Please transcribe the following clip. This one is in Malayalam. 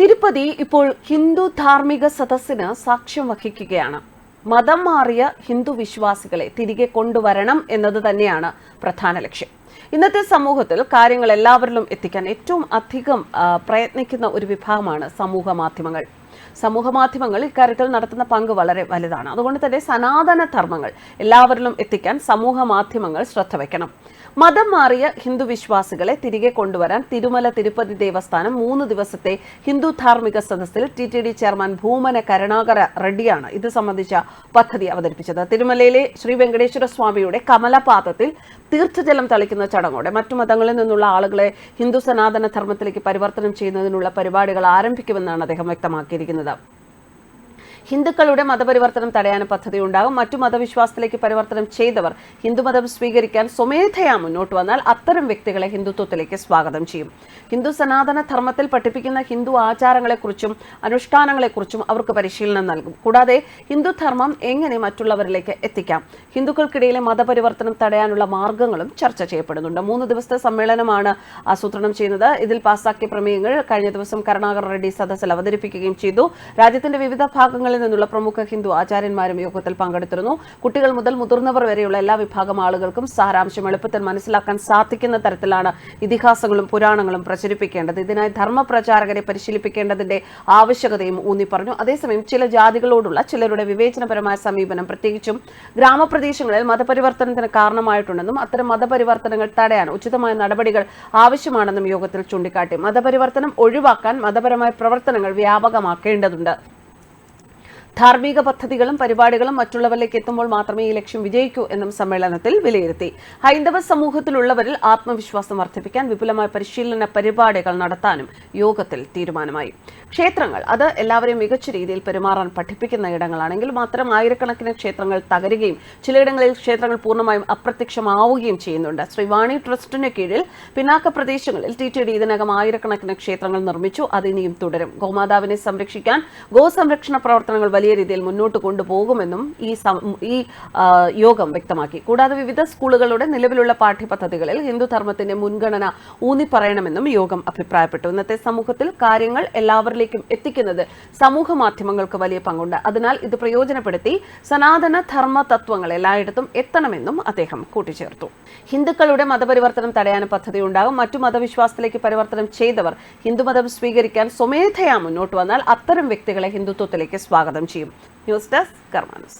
തിരുപ്പതി ഇപ്പോൾ ഹിന്ദു ധാർമ്മിക സദസ്സിന് സാക്ഷ്യം വഹിക്കുകയാണ്. മതം മാറിയ ഹിന്ദു വിശ്വാസികളെ തിരികെ കൊണ്ടുവരണം എന്നത് തന്നെയാണ് പ്രധാന ലക്ഷ്യം. ഇന്നത്തെ സമൂഹത്തിൽ കാര്യങ്ങൾ എല്ലാവരിലും എത്തിക്കാൻ ഏറ്റവും അധികം പ്രയത്നിക്കുന്ന ഒരു വിഭാഗമാണ് സമൂഹ മാധ്യമങ്ങൾ. സമൂഹ മാധ്യമങ്ങൾ ഇക്കാര്യത്തിൽ നടത്തുന്ന പങ്ക് വളരെ വലുതാണ്. അതുകൊണ്ട് തന്നെ സനാതന ധർമ്മങ്ങൾ എല്ലാവരിലും എത്തിക്കാൻ സമൂഹ മാധ്യമങ്ങൾ ശ്രദ്ധ വയ്ക്കണം മതം മാറിയ ഹിന്ദു വിശ്വാസികളെ തിരികെ കൊണ്ടുവരാൻ തിരുമല തിരുപ്പതി ദേവസ്ഥാനം മൂന്ന് ദിവസത്തെ ഹിന്ദു ധാർമ്മിക സദസ്സിൽ T T D chairman Bhumana Karunakara റെഡ്ഡിയാണ് ഇത് സംബന്ധിച്ച പദ്ധതി അവതരിപ്പിച്ചത്. തിരുമലയിലെ ശ്രീ വെങ്കടേശ്വര സ്വാമിയുടെ കമലപാദത്തിൽ തീർത്ഥജലം തളിക്കുന്ന ചടങ്ങോടെ മറ്റു മതങ്ങളിൽ നിന്നുള്ള ആളുകളെ ഹിന്ദു സനാതന ധർമ്മത്തിലേക്ക് പരിവർത്തനം ചെയ്യുന്നതിനുള്ള പരിപാടികൾ ആരംഭിക്കുമെന്നാണ് അദ്ദേഹം വ്യക്തമാക്കിയിരിക്കുന്നത്. பார்க்கலாம் ഹിന്ദുക്കളുടെ മതപരിവർത്തനം തടയാൻ പദ്ധതി ഉണ്ടാകും മറ്റു മതവിശ്വാസത്തിലേക്ക് പരിവർത്തനം ചെയ്തവർ ഹിന്ദുമതം സ്വീകരിക്കാൻ സ്വമേധയാ മുന്നോട്ട് വന്നാൽ അത്തരം വ്യക്തികളെ ഹിന്ദുത്വത്തിലേക്ക് സ്വാഗതം ചെയ്യും. ഹിന്ദു സനാതന ധർമ്മത്തിൽ പഠിപ്പിക്കുന്ന ഹിന്ദു ആചാരങ്ങളെക്കുറിച്ചും അനുഷ്ഠാനങ്ങളെക്കുറിച്ചും അവർക്ക് പരിശീലനം നൽകും. കൂടാതെ ഹിന്ദു ധർമ്മം എങ്ങനെ മറ്റുള്ളവരിലേക്ക് എത്തിക്കാം? ഹിന്ദുക്കൾക്കിടയിലെ മതപരിവർത്തനം തടയാനുള്ള മാർഗങ്ങളും ചർച്ച ചെയ്യപ്പെടുന്നുണ്ട്. മൂന്ന് ദിവസത്തെ സമ്മേളനമാണ് ആസൂത്രണം ചെയ്യുന്നത്. ഇതിൽ പാസാക്കിയ പ്രമേയങ്ങൾ കഴിഞ്ഞ ദിവസം കരുണാകർ റെഡ്ഡി സദസ്സിൽ അവതരിപ്പിക്കുകയും ചെയ്തു. രാജ്യത്തിന്റെ വിവിധ ഭാഗങ്ങളിൽ നിന്നുള്ള പ്രമുഖ ഹിന്ദു ആചാര്യന്മാരും യോഗത്തിൽ പങ്കെടുത്തിരുന്നു. കുട്ടികൾ മുതൽ മുതിർന്നവർ വരെയുള്ള എല്ലാ വിഭാഗം ആളുകൾക്കും സാരാംശം എളുപ്പത്തിൽ മനസ്സിലാക്കാൻ സാധിക്കുന്ന തരത്തിലാണ് ഇതിഹാസങ്ങളും പുരാണങ്ങളും പ്രചരിപ്പിക്കേണ്ടത്. ഇതിനായി ധർമ്മപ്രചാരകരെ പരിശീലിപ്പിക്കേണ്ടതിന്റെ ആവശ്യകതയും ഊന്നി പറഞ്ഞു. അതേസമയം ചില ജാതികളോടുള്ള ചിലരുടെ വിവേചനപരമായ സമീപനം പ്രത്യേകിച്ചും ഗ്രാമപ്രദേശങ്ങളിൽ മതപരിവർത്തനത്തിന് കാരണമായിട്ടുണ്ടെന്നും അത്തരം മതപരിവർത്തനങ്ങൾ തടയാൻ ഉചിതമായ നടപടികൾ ആവശ്യമാണെന്നും യോഗത്തിൽ ചൂണ്ടിക്കാട്ടി. മതപരിവർത്തനം ഒഴിവാക്കാൻ മതപരമായ പ്രവർത്തനങ്ങൾ വ്യാപകമാക്കേണ്ടതുണ്ട്. ധാർമ്മിക പദ്ധതികളും പരിപാടികളും മറ്റുള്ളവരിലേക്ക് എത്തുമ്പോൾ മാത്രമേ ഈ ലക്ഷ്യം വിജയിക്കൂ എന്നും സമ്മേളനത്തിൽ വിലയിരുത്തി. ഹൈന്ദവ സമൂഹത്തിലുള്ളവരിൽ ആത്മവിശ്വാസം വർദ്ധിപ്പിക്കാൻ വിപുലമായ പരിശീലന പരിപാടികൾ നടത്താനും യോഗത്തിൽ തീരുമാനമായി. ക്ഷേത്രങ്ങൾ അത് എല്ലാവരെയും മികച്ച രീതിയിൽ പെരുമാറാൻ പഠിപ്പിക്കുന്ന ഇടങ്ങളാണെങ്കിൽ മാത്രം ആയിരക്കണക്കിന് ക്ഷേത്രങ്ങൾ തകരുകയും ചിലയിടങ്ങളിൽ ക്ഷേത്രങ്ങൾ പൂർണമായും അപ്രത്യക്ഷമാവുകയും ചെയ്യുന്നുണ്ട്. ശ്രീവാണി ട്രസ്റ്റിന് കീഴിൽ പിന്നാക്ക പ്രദേശങ്ങളിൽ ടി ടി ഡി ഇതിനകം ആയിരക്കണക്കിന് ക്ഷേത്രങ്ങൾ നിർമ്മിച്ചു. അത് ഇനിയും തുടരും. ഗോമാതാവിനെ സംരക്ഷിക്കാൻ ഗോസംരക്ഷണ പ്രവർത്തനങ്ങൾ വലിയ രീതിയിൽ മുന്നോട്ട് കൊണ്ടുപോകുമെന്നും ഈ ഈ യോഗം വ്യക്തമാക്കി. കൂടാതെ വിവിധ സ്കൂളുകളുടെ നിലവിലുള്ള പാഠ്യപദ്ധതികളിൽ ഹിന്ദുധർമ്മത്തിന്റെ മുൻഗണന ഊന്നിപ്പറയണമെന്നും യോഗം അഭിപ്രായപ്പെട്ടു. ഇന്നത്തെ സമൂഹത്തിൽ കാര്യങ്ങൾ എല്ലാവരിലേക്കും എത്തിക്കുന്നത് സമൂഹ മാധ്യമങ്ങൾക്ക് വലിയ പങ്കുണ്ട്. അതിനാൽ ഇത് പ്രയോജനപ്പെടുത്തി സനാതന ധർമ്മ തത്വങ്ങൾ എല്ലായിടത്തും എത്തണമെന്നും അദ്ദേഹം കൂട്ടിച്ചേർത്തു. ഹിന്ദുക്കളുടെ മതപരിവർത്തനം തടയാൻ പദ്ധതി ഉണ്ടാകും. മറ്റു മതവിശ്വാസത്തിലേക്ക് പരിവർത്തനം ചെയ്തവർ ഹിന്ദുമതം സ്വീകരിക്കാൻ സ്വമേധയാ മുന്നോട്ട് വന്നാൽ അത്തരം വ്യക്തികളെ ഹിന്ദുത്വത്തിലേക്ക് സ്വാഗതം ചെയ്യും. News desk കർമാനസ്